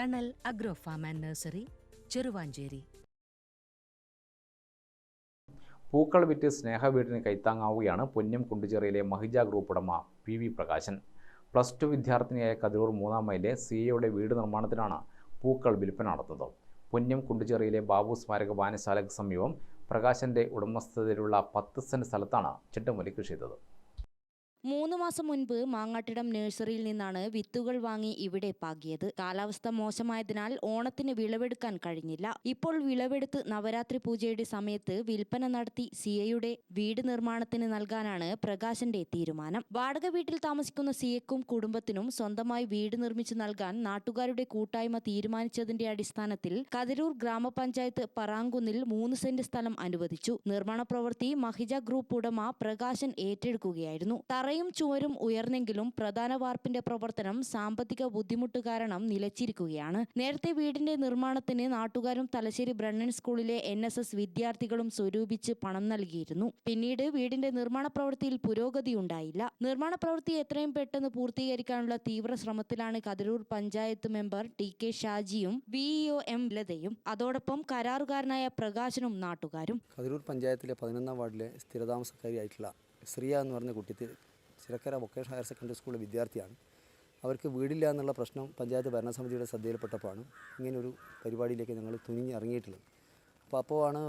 Thanal agro farm and nursery Cheruvanchery. പൂക്കൾ വിറ്റ് സ്നേഹ വീടിന് കൈത്താങ്ങാവുകയാണ് പൊന്നം കുണ്ടുചെറിയിലെ മഹിജ ഗ്രൂപ്പ് ഉടമ P V Prakashan. Plus two വിദ്യാർത്ഥിനിയായ Kathirur മൂന്നാം മൈലിലെ സി എയുടെ വീട് നിർമ്മാണത്തിനാണ് പൂക്കൾ വിൽപ്പന നടത്തുന്നത്. പൊന്നം കുണ്ടുചെറിയിലെ ബാബു സ്മാരക വായനശാലയ്ക്ക് സമീപം പ്രകാശന്റെ ഉടമസ്ഥതയിലുള്ള പത്ത് സെന്റ് സ്ഥലത്താണ് ചിട്ടമൊലി കൃഷി ചെയ്തത്. മൂന്ന് മാസം മുൻപ് മാങ്ങാട്ടിടം നഴ്സറിയിൽ നിന്നാണ് വിത്തുകൾ വാങ്ങി ഇവിടെ പാകിയത്. കാലാവസ്ഥ മോശമായതിനാൽ ഓണത്തിന് വിളവെടുക്കാൻ കഴിഞ്ഞില്ല. ഇപ്പോൾ വിളവെടുത്ത് നവരാത്രി പൂജയുടെ സമയത്ത് വിൽപ്പന നടത്തി സിയയുടെ വീട് നിർമ്മാണത്തിന് നൽകാനാണ് പ്രകാശന്റെ തീരുമാനം. വാടക വീട്ടിൽ താമസിക്കുന്ന സിയക്കും കുടുംബത്തിനും സ്വന്തമായി വീട് നിർമ്മിച്ചു നൽകാൻ നാട്ടുകാരുടെ കൂട്ടായ്മ തീരുമാനിച്ചതിന്റെ അടിസ്ഥാനത്തിൽ കതിരൂർ ഗ്രാമപഞ്ചായത്ത് പറാങ്കുന്നിൽ മൂന്ന് സെന്റ് സ്ഥലം അനുവദിച്ചു. നിർമ്മാണ പ്രവൃത്തി മഹിജ ഗ്രൂപ്പ് ഉടമ പ്രകാശൻ ഏറ്റെടുക്കുകയായിരുന്നു. തറയും ചുവരും ഉയർന്നെങ്കിലും പ്രധാന വാർപ്പിന്റെ പ്രവർത്തനം സാമ്പത്തിക ബുദ്ധിമുട്ട് കാരണം നിലച്ചിരിക്കുകയാണ്. നേരത്തെ വീടിന്റെ നിർമ്മാണത്തിന് നാട്ടുകാരും തലശ്ശേരി ബ്രണ്ണൻ സ്കൂളിലെ എൻ വിദ്യാർത്ഥികളും സ്വരൂപിച്ച് പണം നൽകിയിരുന്നു. പിന്നീട് വീടിന്റെ നിർമ്മാണ പ്രവൃത്തിയിൽ പുരോഗതി ഉണ്ടായില്ല. നിർമ്മാണ പ്രവൃത്തി എത്രയും പെട്ടെന്ന് പൂർത്തീകരിക്കാനുള്ള തീവ്ര ശ്രമത്തിലാണ് Kathiroor panchayat member T K ഷാജിയും VEO M ലതയും. അതോടൊപ്പം കരാറുകാരനായ പ്രകാശനും നാട്ടുകാരും. കതിരൂർ പഞ്ചായത്തിലെ പതിനൊന്നാം വാർഡിലെ സ്ഥിരതാമസക്കാരിയായിട്ടുള്ള ശ്രീയ എന്ന് പറഞ്ഞ കുട്ടി ചിറക്കര വൊക്കേഷണൽ ഹയർ സെക്കൻഡറി സ്കൂളിലെ വിദ്യാർത്ഥിയാണ്. അവർക്ക് വീടില്ല എന്നുള്ള പ്രശ്നം പഞ്ചായത്ത് ഭരണസമിതിയുടെ ശ്രദ്ധയിൽപ്പെട്ടപ്പോഴാണ് ഇങ്ങനൊരു പരിപാടിയിലേക്ക് ഞങ്ങൾ തുനിഞ്ഞ് ഇറങ്ങിയിട്ടുള്ളത്. അപ്പോൾ ആണ്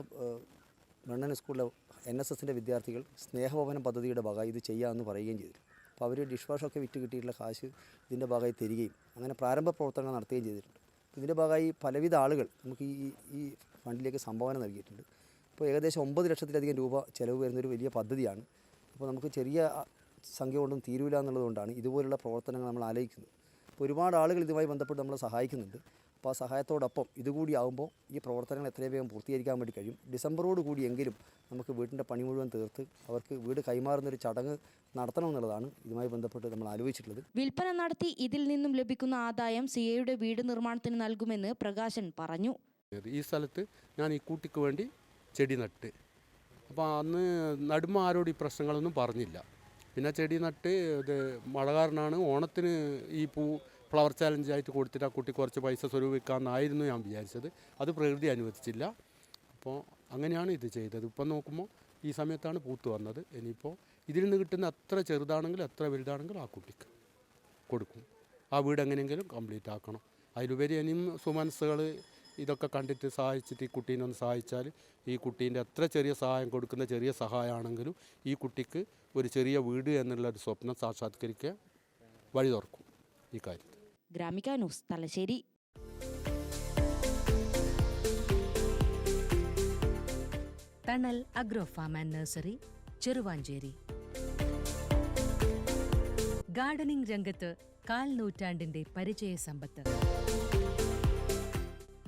ബ്രണ്ണൻ സ്കൂളിലെ എൻ എസ് എസിന്റെ വിദ്യാർത്ഥികൾ സ്നേഹഭവന പദ്ധതിയുടെ ഭാഗമായി ഇത് ചെയ്യാമെന്ന് പറയുകയും ചെയ്തു. അപ്പോൾ അവർ ഡിഷ് വാഷൊക്കെ വിറ്റ് കിട്ടിയിട്ടുള്ള കാശ് ഇതിന്റെ ഭാഗമായി തരികയും അങ്ങനെ പ്രാരംഭ പ്രവർത്തനങ്ങൾ നടത്തുകയും ചെയ്തിട്ടുണ്ട്. ഇതിന്റെ ഭാഗമായി പലവിധ ആളുകൾ നമുക്ക് ഈ ഈ ഫണ്ടിലേക്ക് സംഭാവന നൽകിയിട്ടുണ്ട്. അപ്പോൾ ഏകദേശം ഒമ്പത് ലക്ഷത്തിലധികം രൂപ ചിലവ് വരുന്നൊരു വലിയ പദ്ധതിയാണ്. അപ്പോൾ നമുക്ക് ചെറിയ സംഖ്യ കൊണ്ടും തീരൂല എന്നുള്ളതുകൊണ്ടാണ് ഇതുപോലുള്ള പ്രവർത്തനങ്ങൾ നമ്മൾ ആലോചിക്കുന്നത്. അപ്പോൾ ഒരുപാട് ആളുകൾ ഇതുമായി ബന്ധപ്പെട്ട് നമ്മളെ സഹായിക്കുന്നുണ്ട്. അപ്പോൾ ആ സഹായത്തോടൊപ്പം ഇതുകൂടി ആകുമ്പോൾ ഈ പ്രവർത്തനങ്ങൾ എത്രയും വേഗം പൂർത്തീകരിക്കാൻ വേണ്ടി കഴിയും. ഡിസംബറോട് കൂടി എങ്കിലും നമുക്ക് വീടിന്റെ പണി മുഴുവൻ തീർത്ത് അവർക്ക് വീട് കൈമാറുന്നൊരു ചടങ്ങ് നടത്തണമെന്നുള്ളതാണ് ഇതുമായി ബന്ധപ്പെട്ട് നമ്മൾ ആലോചിച്ചിട്ടുള്ളത്. വിൽപ്പന നടത്തി ഇതിൽ നിന്നും ലഭിക്കുന്ന ആദായം സിയയുടെ വീട് നിർമ്മാണത്തിന് നൽകുമെന്ന് പ്രകാശൻ പറഞ്ഞു. ഈ സ്ഥലത്ത് ഞാൻ ഈ കൂട്ടിക്ക് വേണ്ടി ചെടി നട്ട്. അപ്പോൾ അന്ന് നടുമ്പോൾ ആരോട് ഈ പ്രശ്നങ്ങളൊന്നും പറഞ്ഞില്ല. പിന്നെ ചെടി നട്ട് ഇത് മഴ കാരണമാണ് ഓണത്തിന് ഈ പൂ ഫ്ലവർ ചാലഞ്ച് ആയിട്ട് കൊടുത്തിട്ട് ആ കുട്ടി കുറച്ച് പൈസ സ്വരൂപിക്കാമെന്നായിരുന്നു ഞാൻ വിചാരിച്ചത്. അത് പ്രകൃതി അനുവദിച്ചില്ല. അപ്പോൾ അങ്ങനെയാണ് ഇത് ചെയ്തത്. ഇപ്പം നോക്കുമ്പോൾ ഈ സമയത്താണ് പൂത്ത് വന്നത്. ഇനിയിപ്പോൾ ഇതിൽ നിന്ന് കിട്ടുന്ന എത്ര ചെറുതാണെങ്കിലും എത്ര വലുതാണെങ്കിലും ആ കുട്ടിക്ക് കൊടുക്കും. ആ വീട് എങ്ങനെയെങ്കിലും കംപ്ലീറ്റ് ആക്കണം അതിലുപരി ഇനിയും സുമനസ്സുകൾ ഇതൊക്കെ കണ്ടിട്ട് സഹായിച്ചിട്ട് ഈ കുട്ടീനെ ഒന്ന് സഹായിച്ചാൽ ഈ കുട്ടീന്റെ എത്ര ചെറിയ സഹായം കൊടുക്കുന്ന ചെറിയ സഹായമാണെങ്കിലും ഈ കുട്ടിക്ക് ഒരു ചെറിയ വീട് എന്നുള്ള ഒരു സ്വപ്നം സാക്ഷാത്കരിക്കാൻ വഴി തുറക്കും ഈ കാര്യത്തിൽ. Gramika news Thalassery. Thanal agro farm and nursery Cheruvanchery. Gardening രംഗത്ത് കാൽ നൂറ്റാണ്ടിന്റെ പരിചയ സമ്പത്ത്.